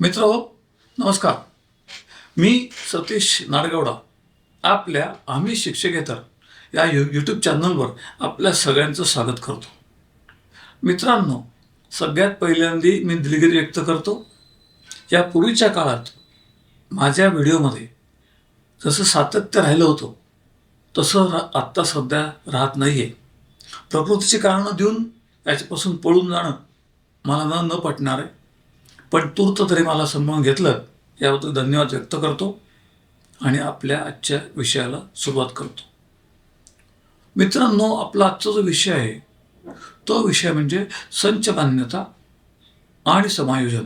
मित्र हो, नमस्कार. मी सतीश नाडगवडा आपल्या आम्ही शिक्षकेतर या यू यूट्यूब चॅनलवर आपल्या सगळ्यांचं स्वागत करतो. मित्रांनो सगळ्यात पहिल्यांदी मी दिलगिरी व्यक्त करतो या पूर्वीच्या काळात माझ्या व्हिडिओमध्ये जसं सातत्य राहिलं होतं तसं रा आत्ता सध्या राहत नाही आहे प्रकृतीची कारणं देऊन याच्यापासून पळून जाणं मला न न पटणार आहे पण तूर्त तरी मला समजून घेतलं याबद्दल धन्यवाद व्यक्त करतो आणि आपल्या आजच्या विषयाला सुरुवात करतो. मित्रांनो आपला आजचा जो विषय आहे तो विषय म्हणजे संच मान्यता आणि समायोजन.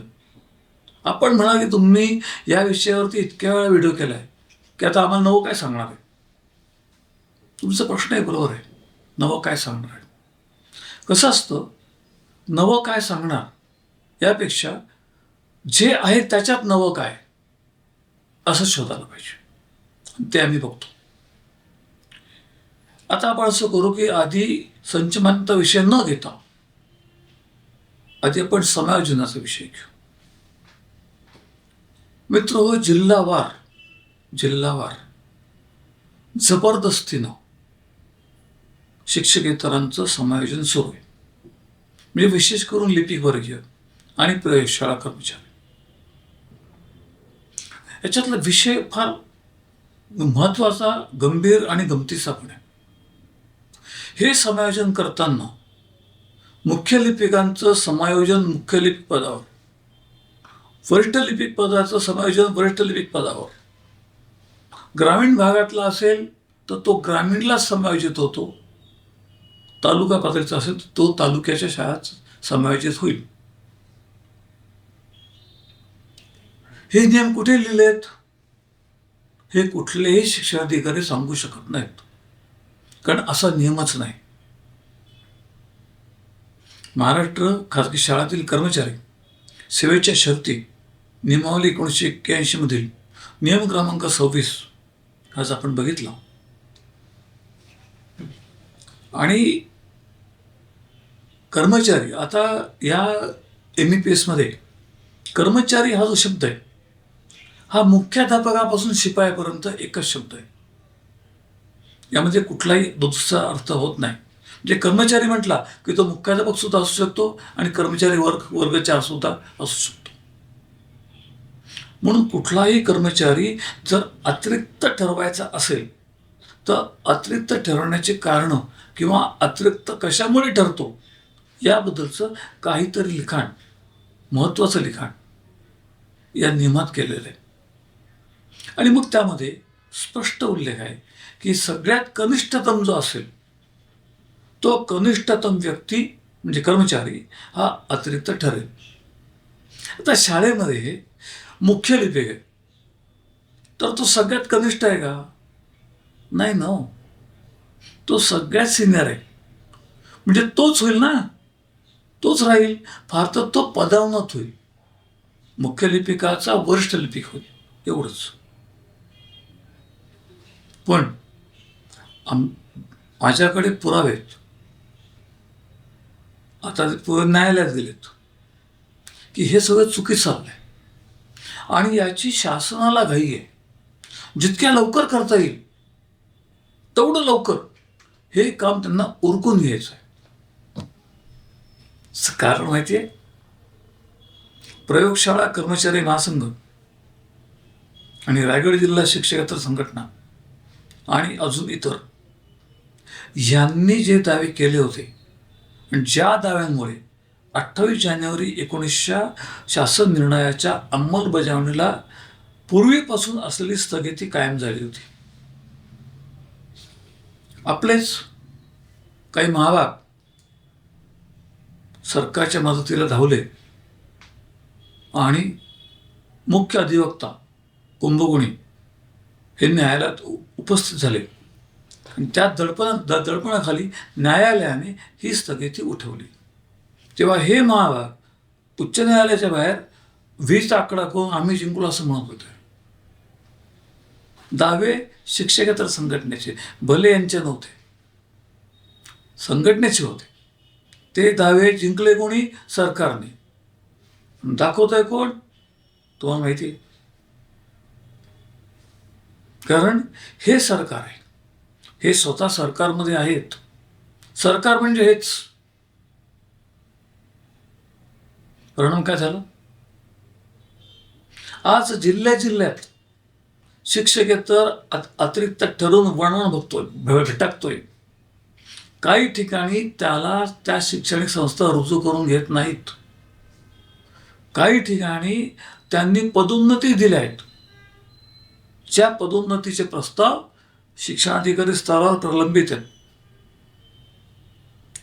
आपण म्हणा की तुम्ही या विषयावरती इतक्या वेळा व्हिडिओ केला आहे की आता आम्हाला नवं काय सांगणार आहे? तुमचा प्रश्न आहे बरोबर आहे. नवं काय सांगणार आहे? कसं असतं? नवं काय सांगणार? यापेक्षा जे आहे त्याच्यात नवं काय? असं शोधायला पाहिजे. ते आम्ही बघतो. आता आपण असं करू की आधी संचमानता विषय न घेता आधी आपण समायोजनाचा विषय घेऊ. मित्र हो जिल्हावार जिल्हावार जबरदस्तीनं हो. शिक्षकेतरांचं समायोजन सुरू आहे. म्हणजे विशेष करून लिपिकवर्गीय आणि प्रयोगशाळा कर्मचारी. याच्यातला विषय फार महत्त्वाचा गंभीर आणि गमतीचा पण आहे. हे समायोजन करताना मुख्य लिपिकांचं समायोजन मुख्य लिपिक पदावर वरिष्ठ लिपिक पदाचं समायोजन वरिष्ठ लिपिक पदावर ग्रामीण भागातला असेल तर तो ग्रामीणला समायोजित होतो. तालुका पातळीचा असेल तर तो तालुक्याच्या शाळात समायोजित होईल. हे नियम कुठे लिहिलेत? हे कुठलेही शिक्षणाधिकारी सांगू शकत नाहीत. कारण असा नियमच नाही. महाराष्ट्र खाजगी शाळातील कर्मचारी सेवेच्या शर्ती नियमावली एकोणीसशे एक्क्याऐंशीमधील नियम क्रमांक सव्वीस आज आपण बघितला. आणि कर्मचारी आता या एम ई पी एसमध्ये कर्मचारी हा जो शब्द आहे हा मुख्याध्यापकापासून शिपायापर्यंत एकच शब्द आहे. यामध्ये कुठलाही दुसरा अर्थ होत नाही. म्हणजे कर्मचारी म्हटला की तो मुख्याध्यापक सुद्धा असू शकतो आणि कर्मचारी वर्ग वर्ग चार सुद्धा असू शकतो. म्हणून कुठलाही कर्मचारी जर अतिरिक्त ठरवायचा असेल तर अतिरिक्त ठरवण्याची कारणं किंवा अतिरिक्त कशामुळे ठरतो याबद्दलचं काहीतरी लिखाण महत्त्वाचं लिखाण या नियमात केलेलं आहे. आणि मग त्यामध्ये स्पष्ट उल्लेख आहे की सगळ्यात कनिष्ठतम जो असेल तो कनिष्ठतम व्यक्ती म्हणजे कर्मचारी हा अतिरिक्त ठरेल. आता शाळेमध्ये मुख्य लिपिक आहे. तर तो सगळ्यात कनिष्ठ आहे का? नाही ना हो. तो सगळ्यात सिनियर आहे. म्हणजे तोच होईल ना? तोच राहील. फार तर तो पदावनत होईल. मुख्य लिपिकाचा वरिष्ठ लिपिक होईल. एवढंच. पण आम माझ्याकडे पुरावे आहेत. आता ते पुरावे न्यायालयात गेलेत. की हे सगळं चुकीचं चाललंय. आणि याची शासनाला घाई आहे. जितक्या लवकर करता येईल तेवढं लवकर हे काम त्यांना उरकून घ्यायचं आहे. कारण माहिती आहे प्रयोगशाळा कर्मचारी महासंघ आणि रायगड जिल्हा शिक्षकेतर संघटना आणि अजून इतर. यांनी जे दावे केले होते ज्या दाव्यांमुळे अठ्ठावीस जानेवारी एकोणीसच्या शासन निर्णयाच्या अंमलबजावणीला पूर्वीपासून असलेली स्थगिती कायम झाली होती. आपलेच काही महाभाग सरकारच्या मदतीला धावले आणि मुख्य अधिवक्ता कुंभगुणी हे न्यायालयात उपस्थित झाले. आणि त्या दडपणा द दडपणाखाली न्यायालयाने ही स्थगिती उठवली. तेव्हा हे महाभाग उच्च न्यायालयाच्या बाहेर वीज आकडा करून आम्ही जिंकलो असं म्हणत होते. दावे शिक्षकेतर संघटनेचे भले यांचे नव्हते. संघटनेचे होते. ते दावे जिंकले कोणी? सरकारने. दाखवतोय कोण? तुम्हाला माहिती आहे कारण हे सरकार आहे. हे स्वतः सरकारमध्ये आहेत. सरकार म्हणजे हेच. परिणाम काय झालं? आज जिल्ह्या जिल्ह्यात शिक्षकेतर अतिरिक्त ठरून वर्णन बघतोय भटकतोय. काही ठिकाणी त्याला त्या शैक्षणिक संस्था रुजू करून घेत नाहीत. काही ठिकाणी त्यांनी पदोन्नती दिल्या आहेत. च्या पदोन्नतीचे प्रस्ताव शिक्षणाधिकारी स्तरावर प्रलंबित आहेत.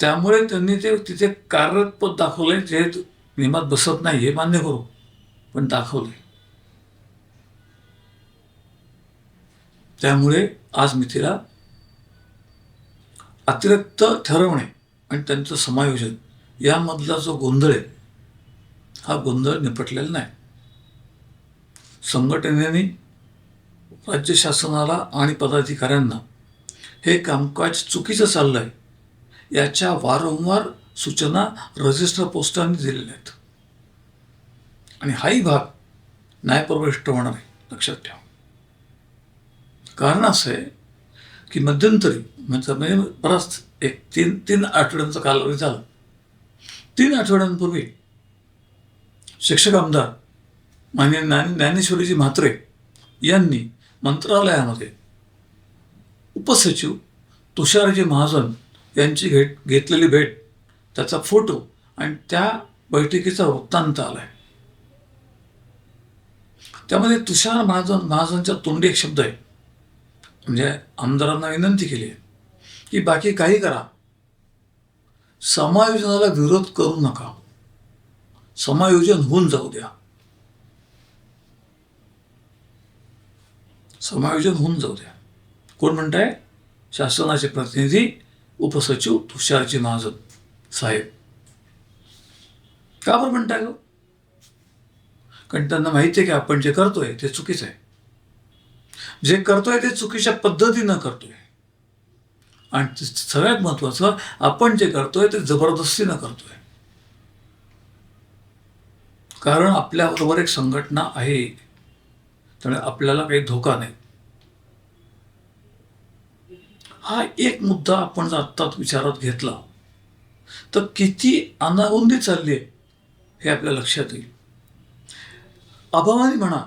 त्यामुळे त्यांनी ते तिथे कार्यरत पद दाखवले जे नियमात बसत नाही हे मान्य करू पण दाखवले त्यामुळे आज मी तिला अतिरिक्त ठरवणे आणि त्यांचं समायोजन यामधला जो गोंधळ आहे हा गोंधळ निपटलेला नाही. संघटनेने राज्य शासनाला आणि पदाधिकाऱ्यांना हे कामकाज चुकीचं चाललं आहे याच्या वारंवार सूचना रजिस्टर पोस्टांनी दिलेल्या आहेत. आणि हाही भाग न्यायप्रविष्ट होणार आहे लक्षात ठेवा. कारण असं आहे की मध्यंतरी म्हणजे म्हणजे बराच एक तीन तीन आठवड्यांचा कालावधी झाला. तीन आठवड्यांपूर्वी शिक्षक आमदार मान्य ज्ञान ज्ञानेश्वरीजी म्हात्रे यांनी मंत्रालयामध्ये. उपसचिव तुषारजी महाजन यांची भेट घेतलेली भेट त्याचा फोटो आणि त्या बैठकीचा वृत्तांत आला आहे त्यामध्ये तुषार महाजन महाजनच्या तोंडी एक शब्द आहे. म्हणजे आमदारांना विनंती केली आहे की बाकी काही करा. समायोजनाला विरोध करू नका. समायोजन होऊन जाऊ द्या. समायोजन होऊन जाऊ द्या. कोण म्हणताय? शासनाचे प्रतिनिधी उपसचिव तुषारजी महाजन साहेब. का बरं म्हणताय गं? कारण त्यांना माहिती आहे की आपण जे करतोय ते चुकीचं आहे. जे करतोय ते चुकीच्या पद्धतीनं करतोय. आणि सगळ्यात महत्वाचं आपण जे करतोय ते जबरदस्तीनं करतोय. कारण आपल्याबरोबर एक संघटना आहे. त्यामुळे आपल्याला काही धोका नाही. हा एक मुद्दा आपण जर आत्ताच विचारात घेतला. तर किती अनागोंदी चालली आहे हे आपल्या लक्षात येईल. अभावानी म्हणा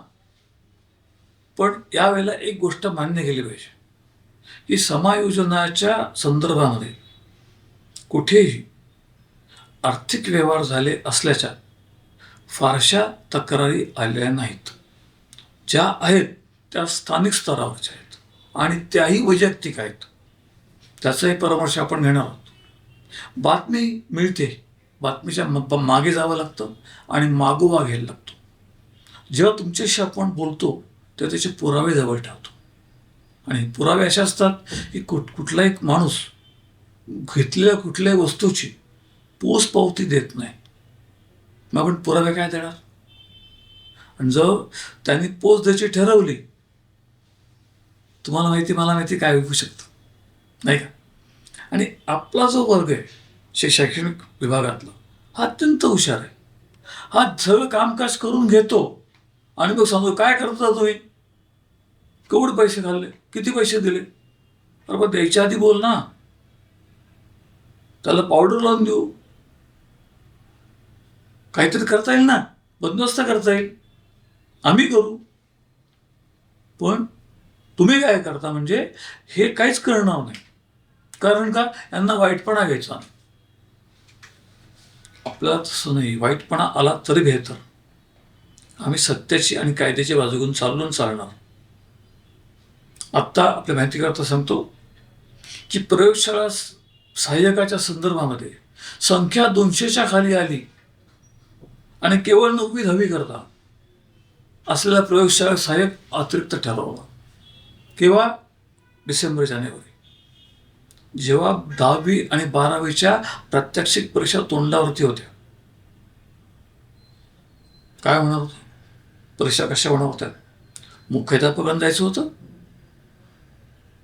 पण यावेळेला एक गोष्ट मान्य केली पाहिजे की समायोजनाच्या संदर्भामध्ये कुठेही आर्थिक व्यवहार झाले असल्याच्या फारशा तक्रारी आल्या नाहीत. ज्या आहेत त्या स्थानिक स्तरावरच्या आहेत. आणि त्याही वैयक्तिक आहेत. त्याचाही परामर्श आपण घेणार आहोत. बातमी मिळते. बातमीच्या म- मागे जावं लागतं आणि मागोवा घ्यायला लागतो. जेव्हा तुमच्याशी आपण बोलतो तेव्हा त्याचे पुरावे जवळ ठेवतो. आणि पुरावे असे असतात की कुठ कुठला एक माणूस घेतलेल्या कुठल्याही वस्तूची पोच पावती देत नाही. मग आपण पुरावे काय देणार? आणि जर त्यांनी पोच द्यायची ठरवली तुम्हाला माहिती मला माहिती काय होऊ शकतं. नाही का? आणि आपला जो वर्ग आहे शे शैक्षणिक विभागातला हा अत्यंत हुशार आहे. हा सगळं कामकाज करून घेतो आणि मग सांगतो काय करता तुम्ही? केवढे पैसे खाल्ले? किती पैसे दिले? अरे पण द्यायच्या आधी बोल ना. त्याला पावडर लावून देऊ. काहीतरी करता येईल ना? बंदोबस्त करता येईल. आम्ही करू. पण तुम्ही काय करता म्हणजे हे काहीच करणार नाही. कारण का? यांना वाईटपणा घ्यायचा. आपला आपल्याला तसं नाही. वाईटपणा आला तरी बेहतर. आम्ही सत्याची आणि कायद्याची बाजू घेऊन चालून चालणार. आत्ता आपल्या माहितीकरता सांगतो की प्रयोगशाळा सहाय्यकाच्या संदर्भामध्ये संख्या दोनशेच्या खाली आली. आणि केवळ नववी दहावी करता. असलेला प्रयोगशाळा साहेब अतिरिक्त ठरवला. किंवा डिसेंबर जानेवारी. जेव्हा दहावी आणि बारावीच्या प्रात्यक्षिक परीक्षा तोंडावरती होत्या. काय होणार होतं? परीक्षा कशा होणार होत्या? मुख्याध्यापकांना जायचं होतं?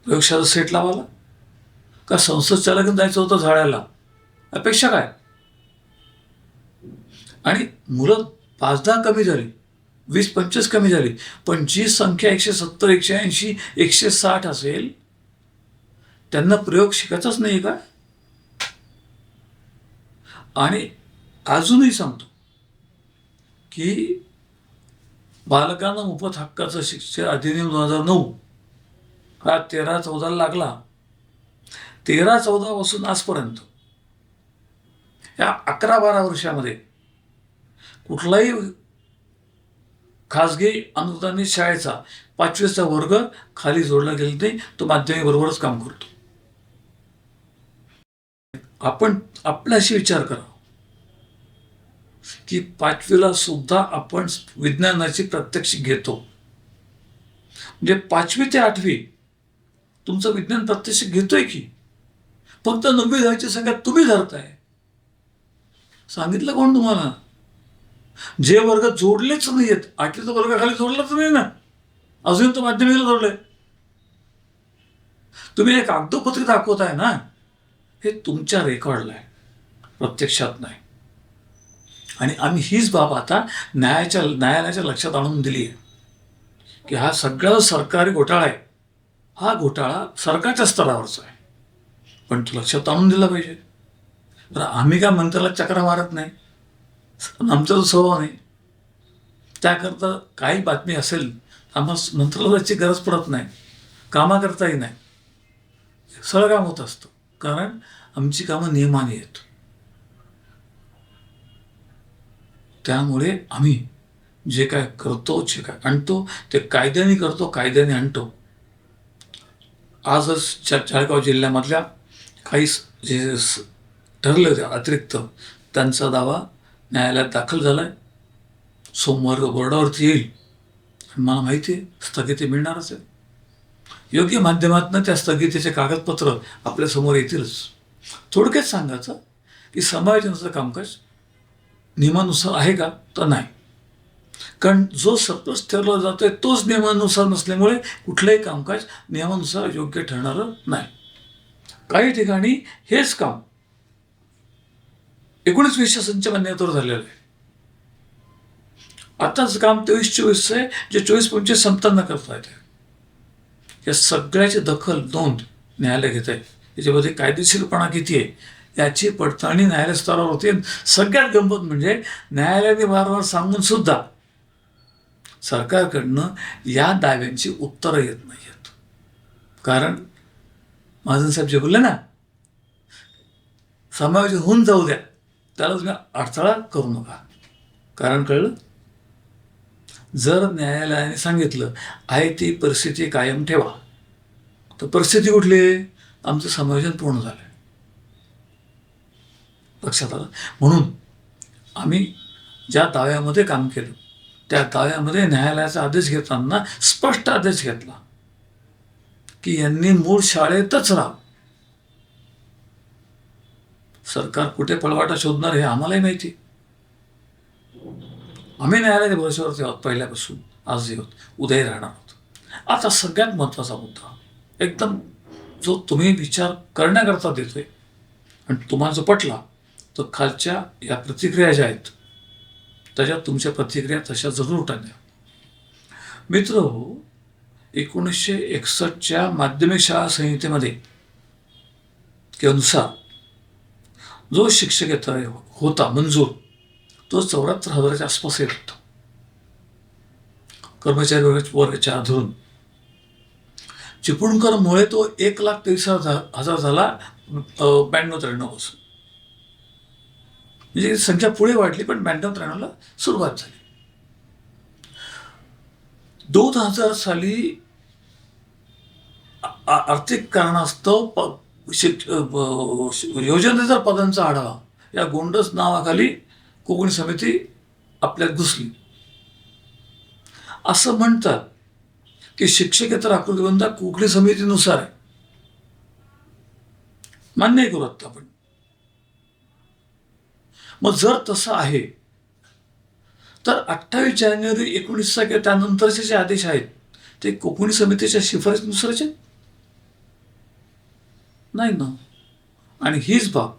प्रयोगशाळा सेट लावायला? का संसद चालकांना जायचं होतं झाडायला? अपेक्षा काय? आणि मुलं पाच दहा कमी झाली. वीस पंचवीस कमी झाली. पण जी संख्या एकशे सत्तर एकशे ऐंशी एकशे साठ असेल. त्यांना प्रयोग शिकायचाच नाही का? आणि अजूनही सांगतो की बालकांना मोफत हक्काचं शिक्षण अधिनियम दोन हजार नऊ हा तेरा चौदाला लागला. तेरा चौदापासून आजपर्यंत या अकरा बारा वर्षामध्ये कुठलाही खाजगी अनुदानित शाळेचा पाचवीचा वर्ग खाली जोडला गेला नाही तो माध्यमिक बरोबरच काम करतो. आपण आपल्याशी विचार करा. की पाचवीला सुद्धा आपण विज्ञानाची प्रात्यक्षिक घेतो. म्हणजे पाचवी ते आठवी तुमचं विज्ञान प्रात्यक्षिक घेतोय की? फक्त नववी दहाची संख्या तुम्ही धरताय. सांगितलं कोण तुम्हाला? जे वर्ग जोडलेच नाही आहेत आठवीचा वर्ग खाली जोडलाच नाही ना. अजून तो माध्यमिकला जोडलंय. तुम्ही एक कागदोपत्री दाखवताय ना हे तुमच्या रेकॉर्डला आहे प्रत्यक्षात नाही. आणि आम्ही हीच बाब आता न्यायाच्या न्यायालयाच्या लक्षात आणून दिली आहे की हा सगळा सरकारी घोटाळा आहे. हा घोटाळा सरकारच्या स्तरावरचा आहे. पण तो लक्षात आणून दिला पाहिजे. तर आम्ही काय मंत्र्याला चक्र मारत नाही? आमचा जो स्वभाव नाही. त्याकरता काही बातमी असेल आम्हाला मंत्रालयाची गरज पडत नाही कामाकरताही नाही. सरळ काम होत असतं कारण आमची कामं नियमाने आहेत. त्यामुळे आम्ही जे काय करतो जे काय आणतो ते कायद्याने करतो कायद्याने आणतो. आजच चा चाळगाव जिल्ह्यामधल्या काही जे ठरले होते अतिरिक्त त्यांचा दावा न्यायालयात दाखल झाला आहे सोमवार बोर्डावरती येईल. मला माहिती आहे स्थगिती मिळणारच आहे. योग्य माध्यमातून त्या स्थगितीचे कागदपत्र आपल्यासमोर येतीलच. थोडक्यात सांगायचं की समायोजनाचं कामकाज नियमानुसार आहे का तर नाही. कारण जो सपोज ठरवला आहे तोच नियमानुसार नसल्यामुळे कुठलंही कामकाज नियमानुसार योग्य ठरणारं नाही. काही ठिकाणी हेच काम एकोणीस वीसच्या संच मान्यतेवर झालेलं आहे. आत्ताच काम तेवीस चोवीस आहे जे चोवीस पंचवीस संपताना करता येते या सगळ्याची दखल नोंद न्यायालय घेत आहे त्याच्यामध्ये कायदेशीरपणा किती आहे याची पडताळणी न्यायालय स्तरावर होते सगळ्यात गंमत म्हणजे न्यायालयाने वारंवार सांगून सुद्धा सरकारकडनं या दाव्यांची उत्तरं येत नाही आहेत कारण महाजन साहेब जे बोलले ना समावेश होऊन जाऊ द्या. त्याला तुम्ही अडथळा करू नका. कारण कळलं? जर न्यायालयाने सांगितलं आहे ती परिस्थिती कायम ठेवा. तर परिस्थिती कुठली? आहे आमचं समायोजन पूर्ण झालं लक्षात आलं? म्हणून आम्ही ज्या दाव्यामध्ये काम केलं त्या दाव्यामध्ये न्यायालयाचा आदेश घेताना स्पष्ट आदेश घेतला की यांनी मूळ शाळेतच राहा सरकार कुठे पळवाटा शोधणार हे आम्हालाही माहिती. आम्ही न्यायालयाच्या भरोश्यावरती आहोत पहिल्यापासून आज आहोत उदय राहणार आहोत आता सगळ्यात महत्त्वाचा मुद्दा एकदम जो तुम्ही विचार करण्याकरता देतोय आणि तुम्हाला जो पटला तर खालच्या या प्रतिक्रिया ज्या आहेत त्याच्या तुमच्या प्रतिक्रिया तशा जरूर टाकल्या मित्र हो एकोणीसशे एकसष्टच्या माध्यमिक शाळा संहितेमध्ये किंवा नुसार जो शिक्षक शिक्षकेतर होता मंजूर तो चौऱ्याहत्तर हजाराच्या आसपास येत होता. कर्मचारी वर्गाच्या धरून चिपळूणकरमुळे तो एक लाख तेवीस हजार हजार झाला ब्याण्णव त्र्याण्णवपासून. म्हणजे संख्या पुढे वाढली पण ब्याण्णव त्र्याण्णवला सुरुवात झाली. दोन हजार साली आर्थिक कारणास्तव प शिक योजनेचा पदांचा आढावा. या गोंडस नावाखाली कोकणी समिती आपल्यात घुसली. असं म्हणतात की शिक्षकेतर आकृतीबंधा कोकणी समितीनुसार आहे. मान्य करू आत्ता आपण. मग जर तसं आहे तर अठ्ठावीस जानेवारी एकोणीसचा किंवा त्यानंतरचे जे आदेश आहेत ते कोकणी समितीच्या शिफारसीनुसारचे आहेत? नाही ना. आणि हीच बाब.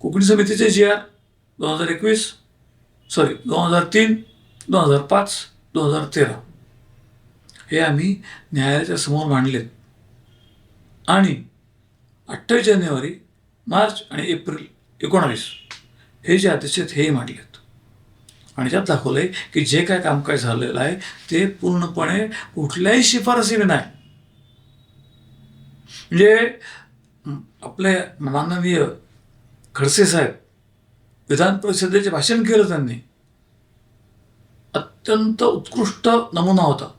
कोकणी समितीचे जी आर दोन हजार एकवीस सॉरी दोन हजार तीन दोन हजार पाच दोन हजार तेरा. हे आम्ही न्यायालयाच्या समोर मांडलेत. आणि अठ्ठावीस जानेवारी मार्च आणि एप्रिल एकोणावीस हे जे आदेश आहेत हेही मांडलेत. आणि त्यात दाखवलं आहे की जे काय कामकाज झालेलं आहे ते पूर्णपणे कुठल्याही शिफारसीने नाही. म्हणजे आपले माननीय खडसे साहेब विधान परिषदेचे भाषण केलं त्यांनी. अत्यंत उत्कृष्ट नमुना होता.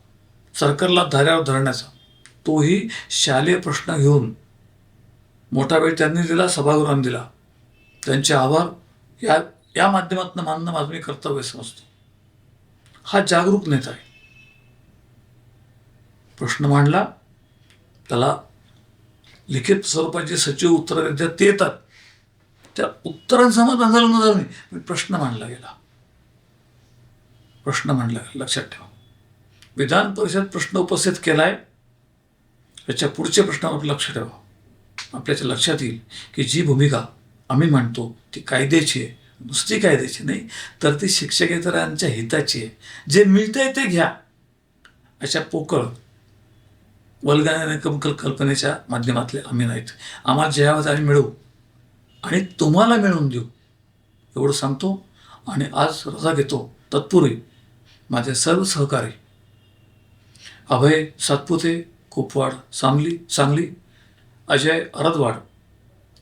सरकारला धाऱ्यावर धरण्याचा. तोही शालेय प्रश्न घेऊन. मोठा वेळ त्यांनी दिला सभागृहाने दिला. त्यांचे आभार या या माध्यमातून मानणं माझं मी कर्तव्य समजतो. हा जागरूक नेता आहे. प्रश्न मांडला त्याला लिखित स्वरूपाचे सचिव उत्तरं देतात ते येतात. त्या उत्तरांसमोर झालं न झालं नाही प्रश्न मांडला गेला. प्रश्न मांडला गेला. लक्षात ठेवा. विधान परिषद प्रश्न उपस्थित केला आहे त्याच्या पुढच्या प्रश्नावर लक्ष ठेवा. आपल्याच्या लक्षात येईल की जी भूमिका आम्ही मांडतो ती कायद्याची आहे. नुसती कायद्याची नाही तर ती शिक्षकेतरांच्या हिताची आहे. जे मिळतंय ते घ्या. अशा पोकळ वल्गाने कमकल कल्पनेच्या माध्यमातले आम्ही नाहीत. आम्हाला जे हवं आम्ही मिळवू आणि तुम्हाला मिळवून देऊ एवढं सांगतो आणि आज रजा घेतो तत्पूर्वी माझे सर्व सहकारी अभय सातपुते कुपवाड सांगली सांगली अजय अरदवाड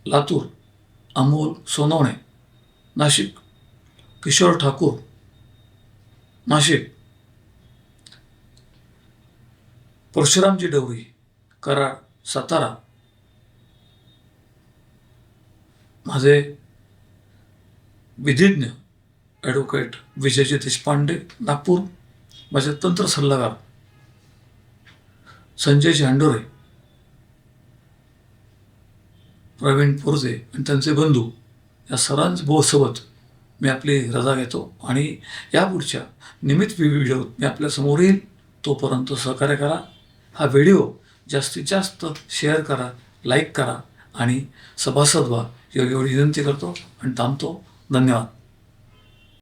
लातूर अमोल सोनवणे नाशिक किशोर ठाकूर नाशिक परशुरामजी डवरी कराड सातारा. माझे विधिज्ञ ॲडव्होकेट विजयजी देशपांडे नागपूर. माझे तंत्र सल्लागार संजय झांडोरे प्रवीण पोरजे आणि त्यांचे बंधू या सरांच बोसोबत मी आपली रजा घेतो आणि यापुढच्या निमित्त व्हिडिओ मी आपल्यासमोर येईल. तोपर्यंत सहकार्य करा. हा व्हिडिओ जास्तीत जास्त शेअर करा लाईक करा आणि सभासद व्हा. एवढी विनंती करतो आणि थांबतो. धन्यवाद.